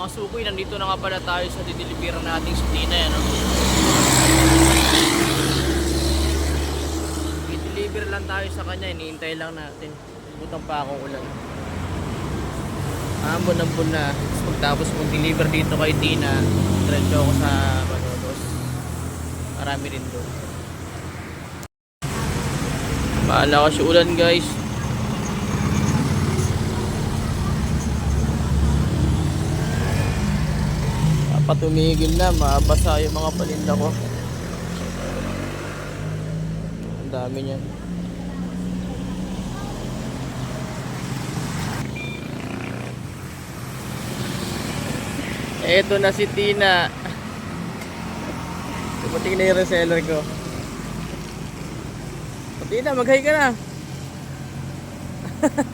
Mga sukoy, nandito na nga pala tayo sa dideliveran nating sa Tina. Ano? I-deliver lang tayo sa kanya, iniintay lang natin. Butang pa akong ulan. Ambon-ambon na. Tapos Pagtapos mag-deliver dito kay Tina, diretso ako sa Manolos. Marami rin doon. Bahala kasi ulan guys. Dapat tumigil na, mabasa yung mga palinda ko. Ang dami niyan. Eto na si Tina. Dumating na yung reseller ko. Tina, mag-hi ka na.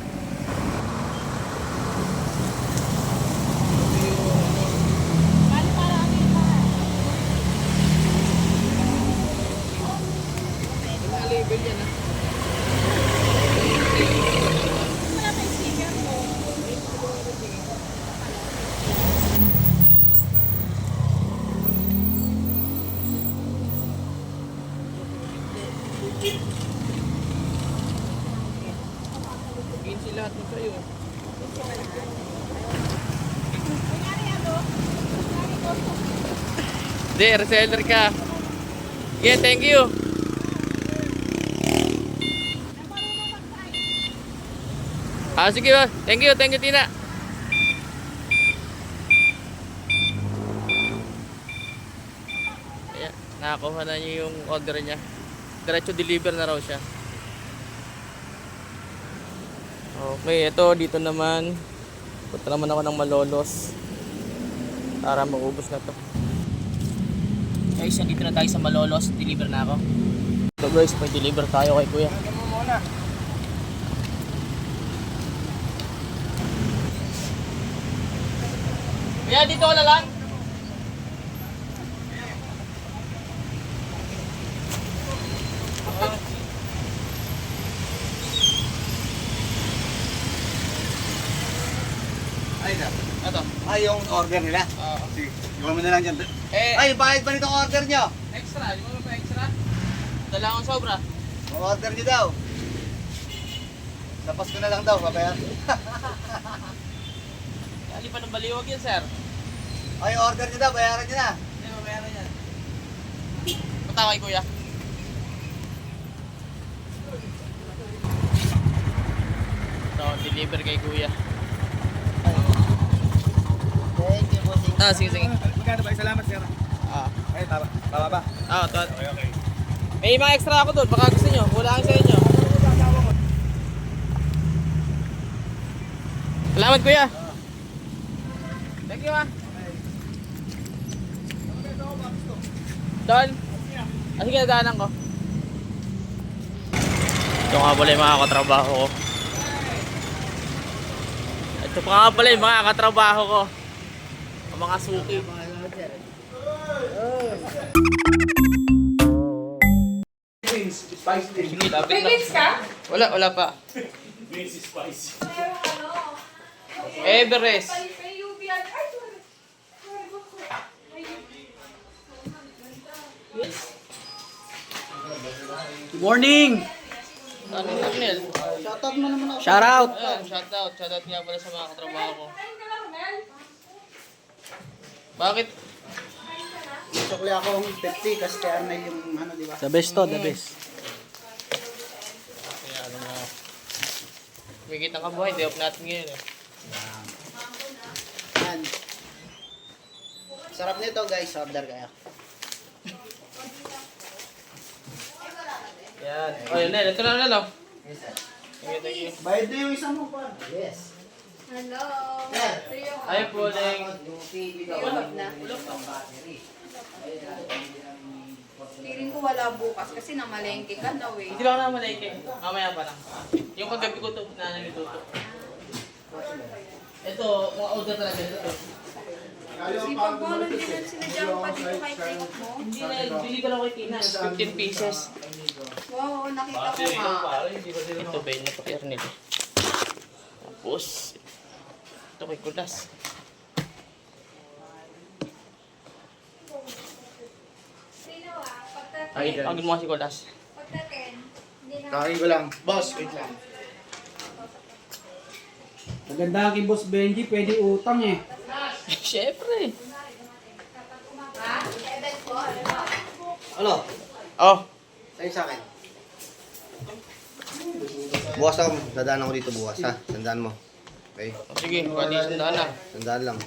Ginsi lahat ng sa'yo. Hindi, reseller ka. Yeah, thank you. Ah, sige ba. Thank you, thank you, Tina. Ayan, nakakuha na niya yung order niya. Diretso deliver na raw siya. Okay, ito dito naman. Punta naman ako ng Malolos. Para maubos na to. Guys, nandito na tayo sa Malolos. Deliver na ako. Ito guys, may deliver tayo kay kuya. Kuya, dito na lang. Ay, na. Ito. Ay, yung order nila. Ah, Sige, iwan mo na lang dyan. eh, Ay, bakit ba nitong order nyo? extra. Di mo pa extra? Dala akong sobra. Order nyo daw. Tapos ko na lang daw, babayan. Dali pa ng baliwag yan, sir. Ay, yung order nyo daw, bayaran nyo na. Hindi, mabayaran yan. Patawag kay kuya. Ito, deliver kay kuya. Thank you, bossing. Ah, sige, sige. Magkano ba? Salamat, sir. Ah, Ay, tama. Tama ba? ah, ito. Okay, okay. May mga extra ako doon. Baka gusto nyo. Kulang sa inyo. Salamat, kuya. Thank you, ah. Doon. Ah, sige, nadaanan ko. Ito nga pala yung mga katrabaho ko. Ito pa nga pala yung mga katrabaho ko. Ang mga suki. Sige, lapit May lang. grades ka? Wala, wala pa. Everest. Morning! Yung Arnel? Shoutout mo naman ako. Shoutout! Ayan, shoutout. Shoutout nga pala sa mga katrabaho ko. Bakit? Sukli akong 50 kasi kaya na yung ano, di ba? The best to, the best. Kaya ano nga. Kumikita ka buhay, di off natin ngayon eh. Yan. Sarap nito guys, order kayo. Yan. O, yun na. Ito na na lang. Yes, sir. Thank you, thank you. Bayad na yung isang mo pa. Yes. Hello. Ay po, Leng. Yung TV Ulap na. Feeling ko wala bukas kasi namalengke ka daw eh. Hindi lang naman like Mamaya pa lang. Yung kagabi ko ito, na niluluto. Ito, mga order talaga ito. Si Pagbono din yan sila dyan pa dito kay Take mo. Hindi na, deliver ako kay Tina. 15 pieces. Oo, nakita ko nga. Ito ba yung napakir nila? Tapos, ito kay Kulas. Ah? Ay, guys. Ang gumawa si Kulas. Kakain ko lang. Boss, wait lang. Maganda kay Boss Benji, pwede utang eh. Siyempre. Ano, ano? Oh. Sa'yo sa akin. Bukas ako. Dadaan ako dito bukas ha. Sandaan mo. Okay? sige, pwede sandaan na. Sandaan lang.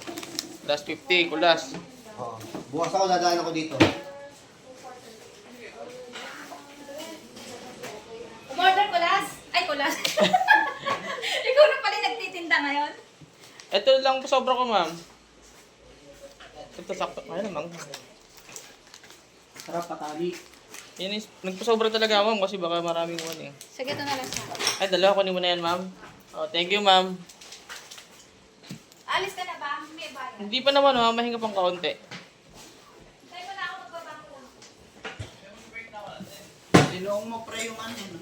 Plus 50, Kolas. Oo. Bukas ako dadaan ako dito. Umorder kulas? Ay, kulas. Ikaw na pala nagtitinda ngayon? Ito lang sobra ko, ma'am. Ito sakto. Ay, namang. Sarap patali. Yan is, nagpasobra talaga ako, ma'am, kasi baka maraming one eh. Sige, ito na lang sa Ay, dalawa kunin mo na yan, ma'am. Oh, thank you, ma'am. Alis ka na ba? May bayan. Hindi pa naman, ma'am. Mahinga pang kaunti. Tayo mo na ako magbabangko lang. Sinuong mo pre yung ano. no?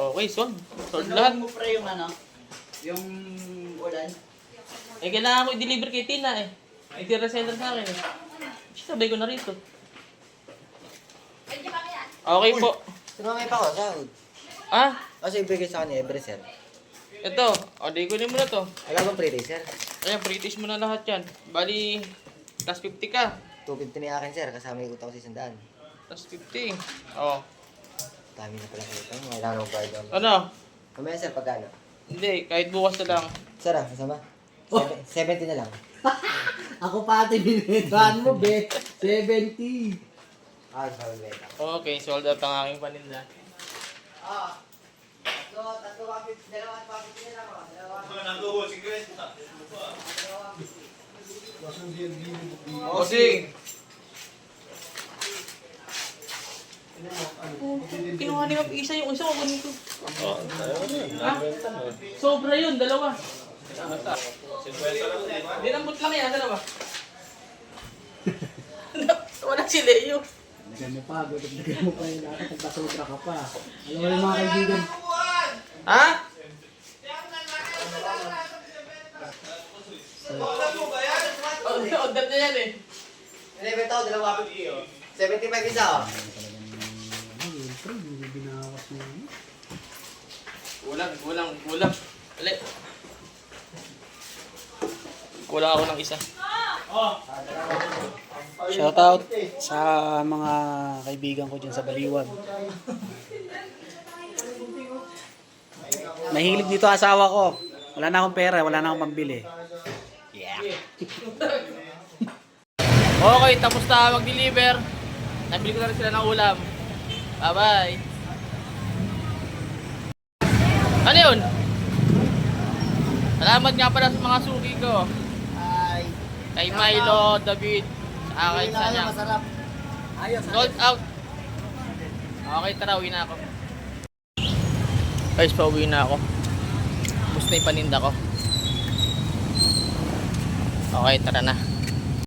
Okay, sold. Sold lahat. Sinuong mo pre yung ano. Yung ulan. Eh, kailangan ko i-deliver kay Tina eh. May tira seller sa akin eh. Sabay ko na rito. Okay po. Sumamay pa ako. Sahod. Ah, Kasi ibigay sa kanya every sir. ito. O, di kunin mo na to. Alam mo pre sir? Ayan, British mo na lahat yan. Bali, plus 50 ka. 250 na akin sir. Kasama yung utang ko sa sandaan. Plus 50. Oh. Dami na pala kayo. Ang kailangan ko bayad doon. Ano? Mamaya sir, pagkano? Hindi, kahit bukas na lang. Sir ah, kasama? Sebe- 70 na lang. Ako pa ate binedaan mo, be. 70. Ah, beta. Okay, sold out ang aking paninda. Ah. Tatlo, tatlo kapit, dalawa na lang ako. Dalawa. Bossing! Kinuha ni Ma'am Isa yung isa, kukunin ko. Ha? Sobra yun, dalawa. Dinambot lang yan, dalawa. Wala si Leo. Lagyan mo pa, gagawin mo pa yung lahat. Nagpasobra ka pa. Alam mo yung mga kaibigan. Ha? Oh, order na yan eh. Inibenta ko, dalawa ko. 75 isa oh. Kulang, kulang, kulang. Ulit. Kulang ako ng isa. Shoutout sa mga kaibigan ko dyan sa Baliwag. Mahilig dito asawa ko. Wala na akong pera, wala na akong pambili. Okay, tapos na mag-deliver. Nabili ko na rin sila ng ulam. Bye-bye. Ano yun? Salamat nga pala sa mga suki ko. Ay. Kay Milo, David, sa akin, sa niya. Masarap. Ayos. Sold out. Okay, tara, uwi na ako. Guys, pauwi na ako. Tapos na yung paninda ko. Okay, tara na.